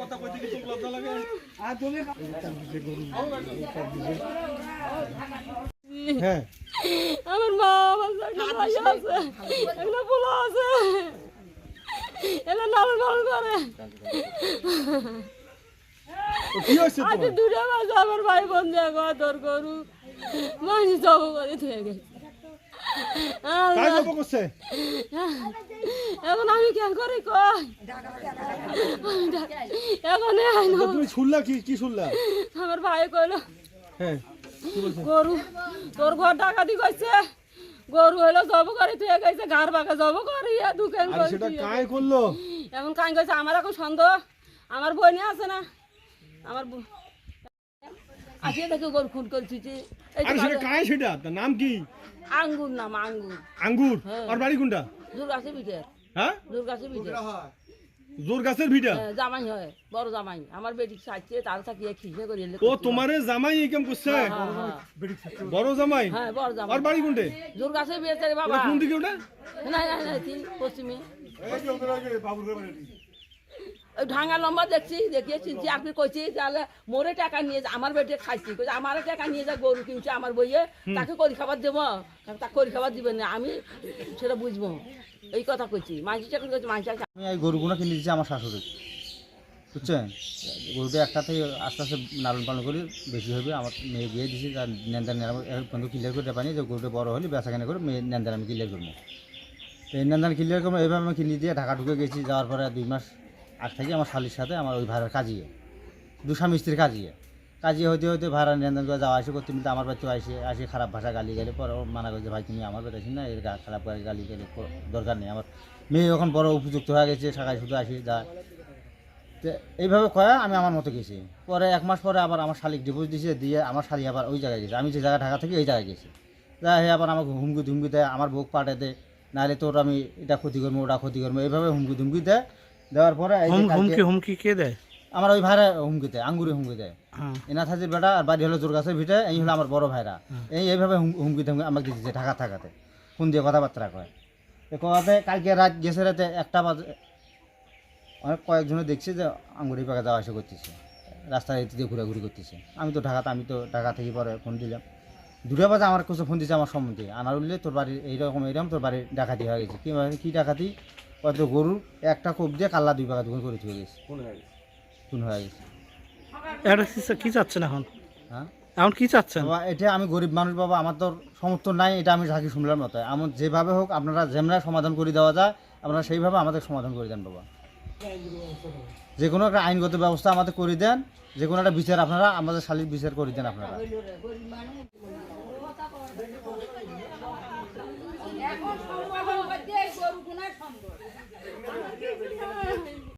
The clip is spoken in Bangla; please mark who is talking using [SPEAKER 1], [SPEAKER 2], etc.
[SPEAKER 1] কথা কইতে কি তোর লজ্জা লাগে হ্যাঁ
[SPEAKER 2] আমার মা আমার আছে একটা পোলা আছে। এলা নাল নাল করে।
[SPEAKER 1] কি হয়েছে তোমার?
[SPEAKER 2] দুটা মাস আমার ভাই বোন দেখো তোর গরু। মাঝে সব করে থেকে গেছে।
[SPEAKER 1] গল্প করছে
[SPEAKER 2] এখন আমি কেন করি কই? এখন।
[SPEAKER 1] তো তুমি শুনলা কি কি শুনলা
[SPEAKER 2] আমার ভাই কইলো
[SPEAKER 1] হ্যাঁ
[SPEAKER 2] গরু তোর ঘর ডাকাতি করছে গরু হলো জব করে তুই গেছে ঘর বাঁকা জব করি দোকান
[SPEAKER 1] সেটা কায় করল?
[SPEAKER 2] এখন কান কইছে আমার এখন সন্দেহ। আমার বোনই আছে না। আমার আসিয়ে দেখে গরু খুন করছি
[SPEAKER 1] আর সেটা কায় সেটা? নাম কি?
[SPEAKER 2] আঙ্গুর নাম আঙ্গুর।
[SPEAKER 1] আঙ্গুর?
[SPEAKER 2] হ্যাঁ।
[SPEAKER 1] আর বাড়ি কোনটা?
[SPEAKER 2] দুর্গাছে বিটের
[SPEAKER 1] হ্যাঁ?
[SPEAKER 2] দুর্গাছে বিটের
[SPEAKER 1] জোর গাছের ভিটা?
[SPEAKER 2] হ্যাঁ, জামাই হয় বড় জামাই। আমার বেটি সাজছে তার থাকিয়ে খিসে করে
[SPEAKER 1] ও তোমারে জামাই এই কাম করছে?
[SPEAKER 2] হ্যাঁ
[SPEAKER 1] বড় জামাই?
[SPEAKER 2] হ্যাঁ বড়
[SPEAKER 1] আর
[SPEAKER 2] জামাই
[SPEAKER 1] বাড়ি কোনটে?
[SPEAKER 2] দুর্গাছে বিয়েছে রে বাবা।
[SPEAKER 1] কোন দিকে ওটা?
[SPEAKER 2] না না না তিন পশ্চিমে। ওই ঢাঙ্গা লম্বা দেখছি দেখিয়ে চিনছি আপনি কইছি তাহলে মোরে টাকা নিয়ে যা আমার বেটে খাইছি। কইছে আমার টাকা নিয়ে যা গরু কিনছে আমার বইয়ে তাকে করি খাবার দেবো তাকে করি খাবার দিবেন না আমি সেটা বুঝব। এই কথা কইছি। মাঝি টাকা কইছি মাঝি
[SPEAKER 3] আমি এই গরুগুলো কিনে দিচ্ছি আমার শাশুড়ি বুঝছেন? গরুটা একটা থেকে আস্তে আস্তে লালন পালন করি বেশি হবে। আমার মেয়ে বিয়ে দিছি তার নেন্দার পর্যন্ত ক্লিয়ার করতে পারি যে গরুটা বড় হলে বেচা কেনা করে মেয়ে নেন্দার আমি ক্লিয়ার করব। তো এই নেন্দার ক্লিয়ার করব এইভাবে আমি কিনে দিয়ে ঢাকা ঢুকে গেছি যাওয়ার পরে দুই মাস আগ থেকে আমার শালির সাথে, আমার ওই ভাড়ার কাজিয়ে। দু স্বামী স্ত্রীর কাজিয়ে। কাজিয়ে হইতে হইতে ভাড়া নেন্দান করে যাওয়া আসে করতে মিলতে আমার বাড়িতে আসে আসে খারাপ ভাষা গালি গেলে। পরে মানা করছে ভাই, তুমি আমার বাড়ি আসি না, এর খারাপ গালি গেলে দরকার নেই আমার। মেয়ে এখন বড় উপযুক্ত হয়ে গেছে সকালে শুধু আসি যা তো এইভাবে কয়া আমি আমার মতো গেছি। পরে এক মাস পরে আবার আমার শালিক ডিভোর্স দিয়েছে দিয়ে আমার শালি আবার ওই জায়গায় গেছে। আমি যে জায়গা ঢাকা থেকে, এই জায়গায় গেছি। যা হে আবার আমাকে হুমকি ধুমকি দেয়, আমার বুক পাঠে দেয়, নাহলে তোর আমি এটা ক্ষতি করব, ওটা ক্ষতি করব, এইভাবে হুমকি ধুমকি দেয়। দেওয়ার পরে এই যে
[SPEAKER 4] হুম-
[SPEAKER 3] কালকে-
[SPEAKER 4] হুমকি হুমকি কে দেয়?
[SPEAKER 3] আমার ওই ভাইরা হুমকি দেয় আঙ্গুরে হুমকি দেয়
[SPEAKER 4] হ্যাঁ।
[SPEAKER 3] এনাথ হাজির বেটা আর বাড়ি হলো জোরগাছের ভিটে এই হলো আমার বড় ভাইরা। এই এইভাবে হুম- হুমকি ধমকি আমাকে দিচ্ছে ঢাকা থাকাতে। ফোন দিয়ে কথাবার্তা কয়। তো কথাতে কালকে রাত গেছে রাতে একটা বাজে অনেক কয়েকজনে দেখছি যে আঙ্গুরি পাকা যাওয়া আসা করতেছে। রাস্তায় এদিক দিয়ে ঘোরাঘুরি করতেছে। আমি তো ঢাকাতে আমি তো ঢাকা থেকে পরে ফোন দিলাম। দুটা বাজে আমার কাছে ফোন দিচ্ছে আমার সম্বন্ধে। আনার উঠলে তোর বাড়ির এইরকম এইরকম তোর বাড়ির ডাকাতি হয়ে গেছে। কি কী ডাকাতি? কত গরুর একটা কোপ দিয়ে কাল্লা দুই পাকা দুগুণ করে থুয়ে গেছে? খুন হয়ে গেছে।
[SPEAKER 4] এটা কি চাচ্ছেন এখন?
[SPEAKER 3] হ্যাঁ?
[SPEAKER 4] এখন কি চাচ্ছেন?
[SPEAKER 3] এটা আমি গরিব মানুষ বাবা আমার তো সমর্থন নাই এটা আমি ঝাঁকি শুনলাম মতো আমার যেভাবে হোক আপনারা যেমরা সমাধান করে দেওয়া যায় আপনারা সেইভাবে আমাদের সমাধান করে দেন বাবা। যে কোনো একটা আইনগত ব্যবস্থা আমাদের করে দেন যে কোনো একটা বিচার আপনারা আমাদের শালির বিচার করে দেন আপনারা।
[SPEAKER 5] এখন